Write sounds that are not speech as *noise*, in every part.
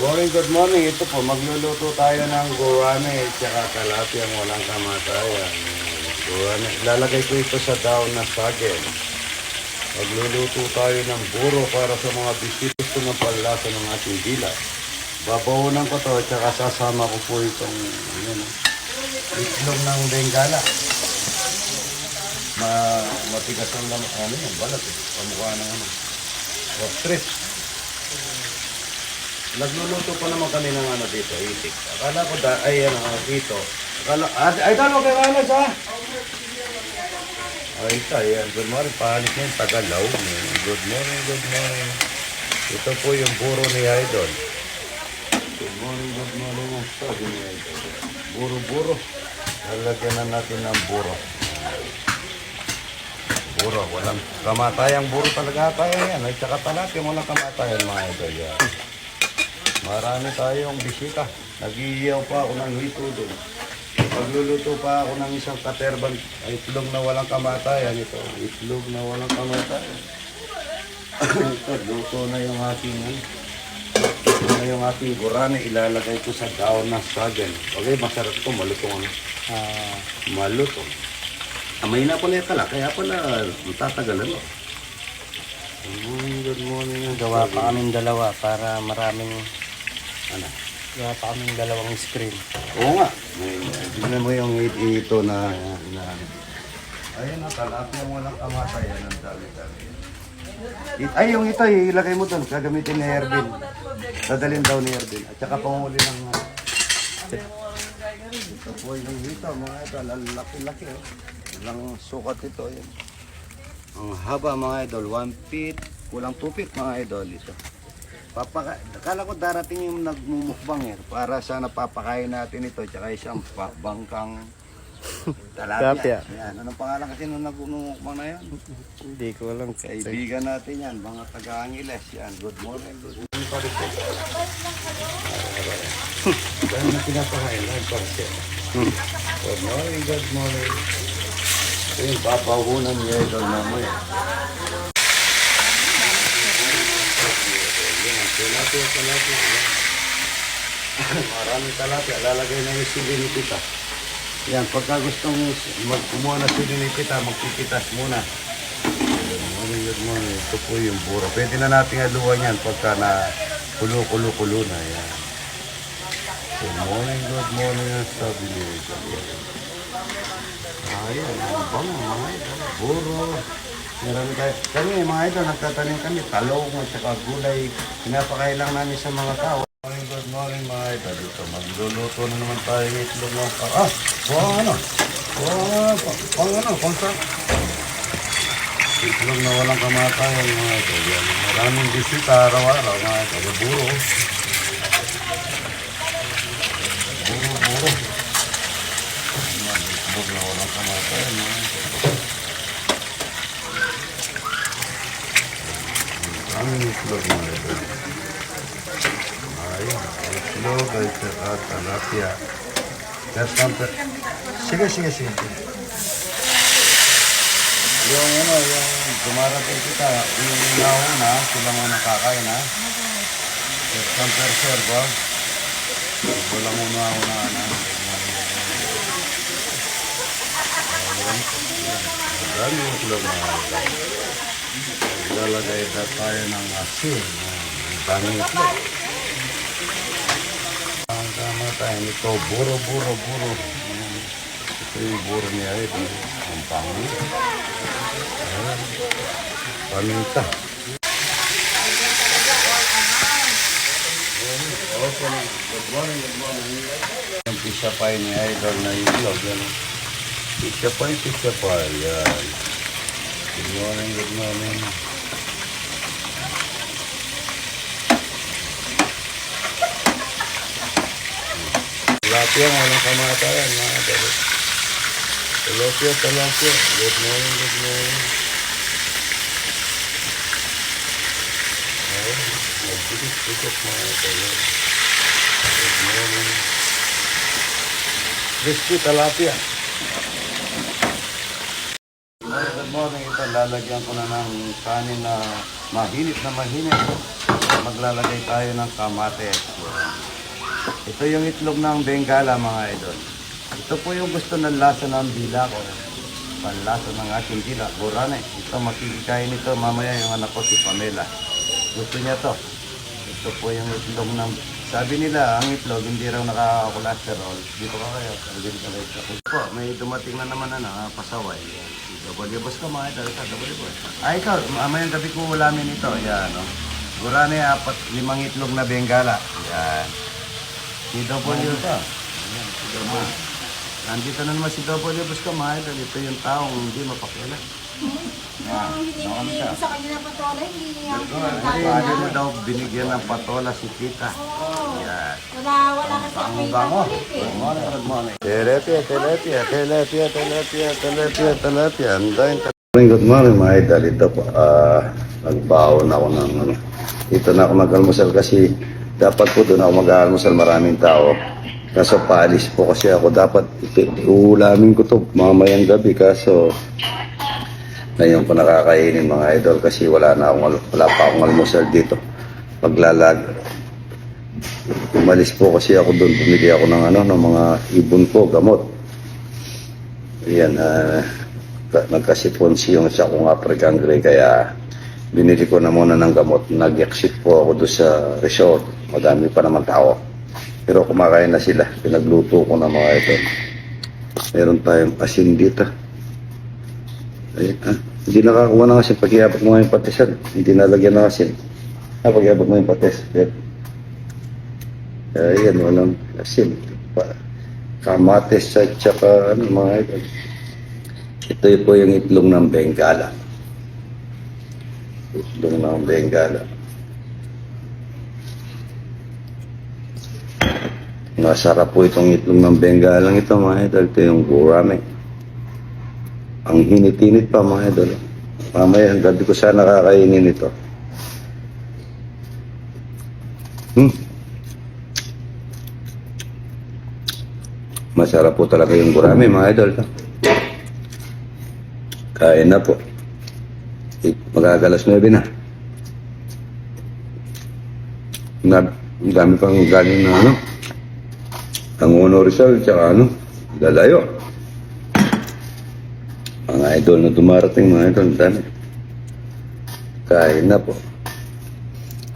Morning, good morning. Ito po, magluluto tayo ng gurame at saka kalapia walang kamatayan. Gurame. Lalagay ko ito sa daon na saging. Magluluto tayo ng buro para sa mga bisito ng panlasa ng ating dila. Babawanan ko to at saka sasama ko po itong ano, itlog ng bengala. Ma matigas ang lam ano yan, balat eh. Pamukha ng ano. Ostrich. Nagluluto pa naman kami ng ano dito, itik. Akala ko da, ay ano, dito. Akala, ah, ay, talo kay Manas ha? Ay, ito, ayan. Good morning, pahalis na yung Tagalaw. Good morning, good morning. Ito po yung buro ni Idol. Good morning, good morning. Sabi ni Idol. Buro-buro. Lalagyan na natin ng buro. Buro, walang kamatayang buro talaga tayo yan. Ay, tsaka talapia, walang kamatayan mga idol yan. Marami tayong bisita. Nag-iiyaw pa ako ng hito doon. Pagluluto pa ako ng isang katerban, itlog na walang kamatayan ito. Itlog na walang kamatayan. ito, *coughs* luto na yung aking ano. Ito na yung aking gurane. Ilalagay ko sa daon ng sagan. Okay, masarap ito. Malutong ano. Ah, Malutong. Amay na pala yung kala, kaya pala tatagalan mo. Good morning. gawa pa kaming dalawa para maraming Ano? gawa pa kaming dalawang screen. Oo nga. May, tignan mo yung it- ito na... na Ayun na, talapia mo lang kamatayan ng dami-dami. It- Ay, yung ito, ilagay mo doon. Gagamitin ni Ervin. Dadalhin daw ni Ervin. At saka panguli ng... uh, ito po yung ito, mga ito. Lalaki-laki. Oh. Walang sukat ito. Yun. Ang haba mga idol. One feet. Kulang two feet mga idol ito. Papaka Akala ko darating yung nagmumukbang eh. Para sana papakain natin ito. Tsaka isang bangkang Tilapia. talapia. Yan. Anong pangalan kasi nung nagmumukbang na yan? Hindi ko lang. Kaibigan natin yan. Mga taga-Angeles. Yan. Good morning. Good morning. Dahil na pinapakain lang. Parisel. Good morning. Good morning. Ito yung papahunan niya ito mamaya. Yan. Tilapia, tilapia. Yan. Maraming talapia. Lalagay na yung sili ni Tita. Yan, pagka gustong mag kumuha na sili ni magpipitas muna. Morning, good morning. Ito po yung buro. Pwede na natin haluan yan pagka na kulo-kulo-kulo na. Yan. Good morning, good morning. Sabi ni. Ayun, ang bango mga idol. Buro. Meron tayo. Kami mga idol, nagtatanim kami. Talong at saka gulay. Pinapakain lang namin sa mga tao. Morning, good morning mga idol. Dito, magluluto na naman tayo ng itlog ng pa. Ah, pang ano? Pang, pang ano? Pang sa? Itlog na walang kamatayan mga idol. Yan. Maraming bisita araw-araw mga idol. Buro. Buro, buro. Itlog na walang kamatayan mga idol. Ang itlog mga idol. Ayun, itlog ay saka talapia. Just one Sige, sige, sige. Yung ano, yung dumarating kita, yung nauna, sila muna kakain ha. One per serve ha. Wala muna una na. Ayun. Yung itlog mga idol. Lalagay na tayo ng asin. Ang daming itlog. Ang tama tayo nito, buro, buro, buro. Ito yung buro niya ito. Ang pangit. Ayan. Paminta. Good morning, good morning. Yung pizza pie ni Idol na itlog. Yan. Pizza pie, pizza pie. Yan. Good morning, good morning. Tilapia, walang kamatayan mga dali. Tilapia, tilapia. Good morning, good morning. Ayun, nagbilis-bilis mga dali. Good morning. Crispy tilapia. Morning. Ito, lalagyan ko na ng kanin na mahinit na mahinit. maglalagay tayo ng kamates. Ito yung itlog ng Bengala mga idol. Ito po yung gusto ng lasa ng dila ko. Panlasa ng aking dila. Burane. Ito makikikain nito mamaya yung anak ko si Pamela. Gusto niya to. Ito po yung itlog ng... Sabi nila, ang itlog hindi raw nakaka-cholesterol. Dito ka kayo. Ka rin sa po. May dumating na naman na pasaway. Yan. Boss ka mga idol. Boss. Ah, ikaw, mamayang gabi ko ulamin ito. Yan, no? Burane, apat, limang itlog na Bengala. Yan. Si W. Ayan, si W. Nandito na naman si W. Boss ka mga idol. Ito yung taong hindi mapakila. Kung hindi hindi sa kanya na patola, hindi niya Hindi mo daw binigyan ng patola si Tita. Yan. Wala, wala kasi ako yung eh. Telepia, telepia, telepia, telepia, telepia, telepia. Andayin ka. Good morning mga idol. Ito po, ah, nagbaon ako ng ano. Dito na ako mag-almusal kasi dapat po doon ako mag-almusal maraming tao. Kaso paalis po kasi ako. Dapat ito- uulamin ko to mamayang gabi. Kaso ngayon ko nakakainin mga idol kasi wala na akong, al- wala pa akong almusal dito. Paglalag, Umalis po kasi ako doon, bumili ako ng ano, ng mga ibon ko, gamot. Yan, ah, ka- nagkasiponsi yung sa kong African Grey, kaya binili ko na muna ng gamot. Nag-exit po ako doon sa resort. Madami pa naman tao. Pero kumakain na sila. Pinagluto ko na mga ito. Meron tayong asin dito. Ay, ah, hindi nakakuha ng asin. Pag-iabot mo nga yung patisan, hindi nalagyan ng asin. Ah, pag-iabot mo yung patis. Yan. Ayan, walang asin. Pa, kamates at saka ano, mga ito. Ito po yung itlog ng Bengala. Itlog ng Bengala. Masarap po itong itlog ng Bengala ito mga idol. Ito yung gurame. Ang hinit-hinit pa mga idol. Mamaya, ang gabi ko sana kakainin ito. Hmm. Masarap po talaga yung gurame, mga idol. Kain na po. Eh, Magagalas 9 na. Na, dami pang galing na ano. Ang Uno Rizal, tsaka ano, Dalayo. Idol na dumarating, mga idol, dami. Kain na po.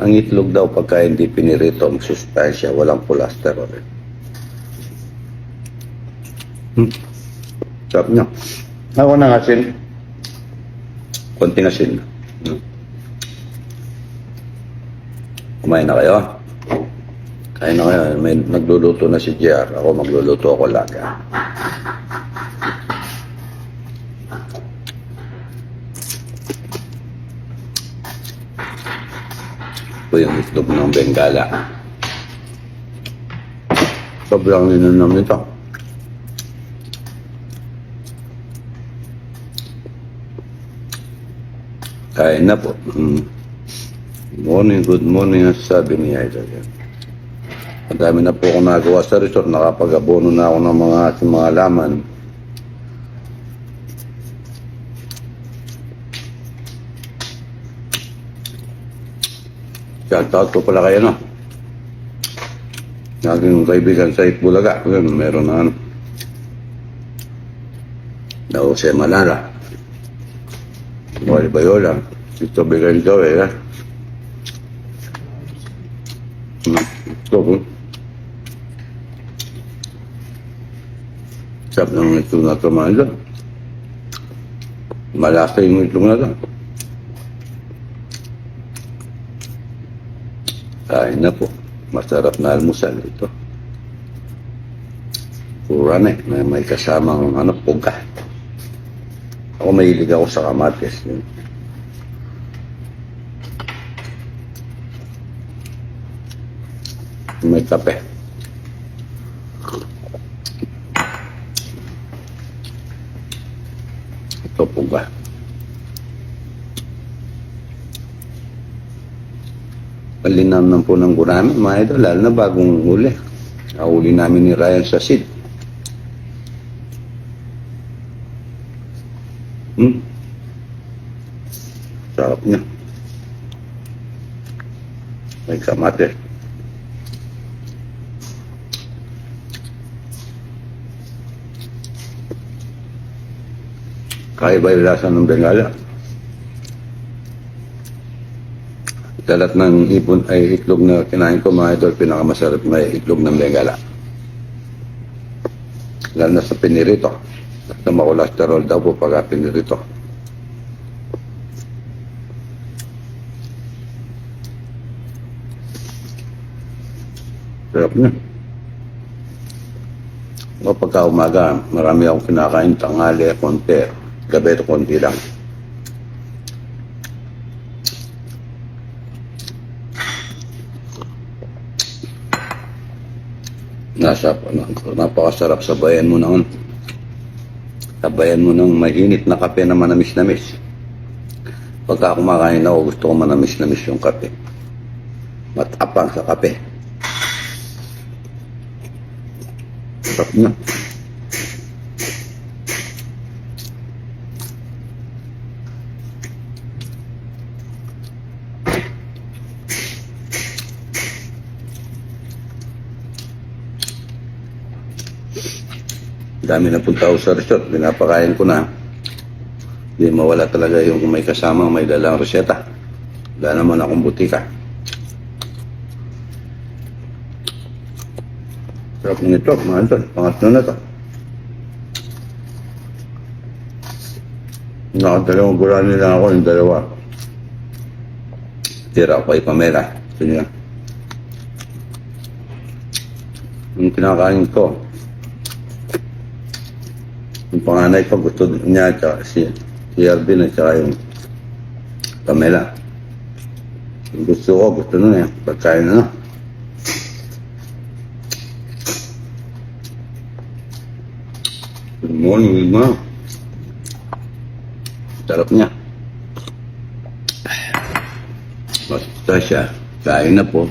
Ang itlog daw pagka hindi pinirito, ang sustansya, walang cholesterol. Hmm. Sarap niya. Ako ng asin. Konting asin. Hmm. Kumain na kayo? Kain na kayo. May nagluluto na si JR. Ako magluluto ako laga. Ito yung itlog ng Bengala. Sobrang linanam nito. Kain na po. Mm. Morning, good morning, sabi ni Idol. Ang dami na po ako nagawa sa resort. Nakapag-abono na ako ng mga ating mga laman. Shoutout po pala kayo, no? Naging kaibigan sa Itbulaga. Yun, meron na ano. Na Jose Malara. Wali Bayola. Ito Bigan Joe, eh. Ito po. Sabi ng ito na ito. Malasa yung ito na ito. Kain na po. Masarap na almusal ito. Purane, may, may kasamang ano, puga. Ako mahilig ako sa kamatis. Yun. May kape. Ito puga. Palinam ng po ng gurami, mga idol, lalo na bagong huli. Nahuli namin ni Ryan sa seed. Hmm. Sarap niya. May kamatis. Kaya ba yung lasa ng Bengala? Dalat ng ipon ay itlog na kinain ko mga idol, pinakamasarap may itlog ng Bengala. Lalo na sa pinirito. Basta makolesterol daw po pag pinirito. Sarap niya. O pagka umaga, marami akong kinakain, tanghali, konti. Gabi konti lang. Nasa, napakasarap sabayan mo ng sabayan mo ng mainit na kape na manamis-namis. Pagka kumakain ako, gusto ko manamis-namis yung kape. Matapang sa kape. Sarap na. Dami na punta ako sa resort. Pinapakain ko na. Hindi mawala talaga yung may kasamang may dalang reseta. Wala naman akong butika. Sarap nito, mga ito. Pangatlo na to. Nakadalawang gulani lang ako, yung dalawa. Tira ko kay Pamela. Ito niya. Yung kinakain ko, yung panganay ko gusto niya, tsaka si, si Alvin at tsaka yung Pamela. Gusto ko, gusto nun eh. Pagkain na. Good morning, good morning. Sarap niya. Basta siya. Kain na po.